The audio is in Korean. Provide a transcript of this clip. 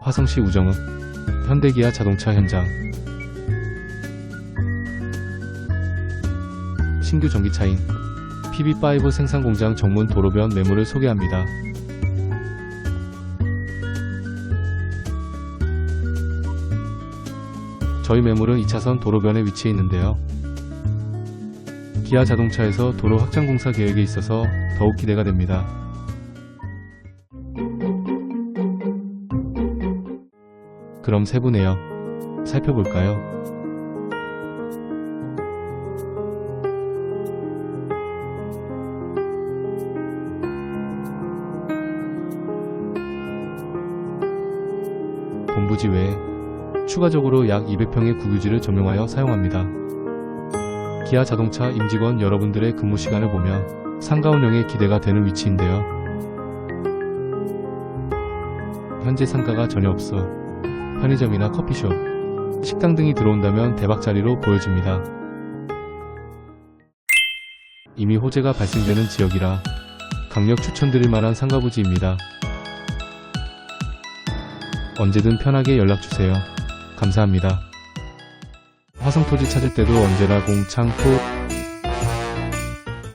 화성시 우정읍 현대기아 자동차 현장 신규 전기차인 PB5 생산공장 정문 도로변 매물을 소개합니다. 저희 매물은 2차선 도로변에 위치해 있는데요. 기아 자동차에서 도로 확장 공사 계획에 있어서 더욱 기대가 됩니다. 그럼 세부 내역 살펴볼까요? 본부지 외에 추가적으로 약 200평의 국유지를 점용하여 사용합니다. 기아 자동차 임직원 여러분들의 근무 시간을 보면 상가 운영에 기대가 되는 위치인데요. 현재 상가가 전혀 없어 편의점이나 커피숍, 식당 등이 들어온다면 대박 자리로 보여집니다. 이미 호재가 발생되는 지역이라 강력 추천드릴 만한 상가부지입니다. 언제든 편하게 연락주세요. 감사합니다. 화성토지 찾을 때도 언제나 공창 톡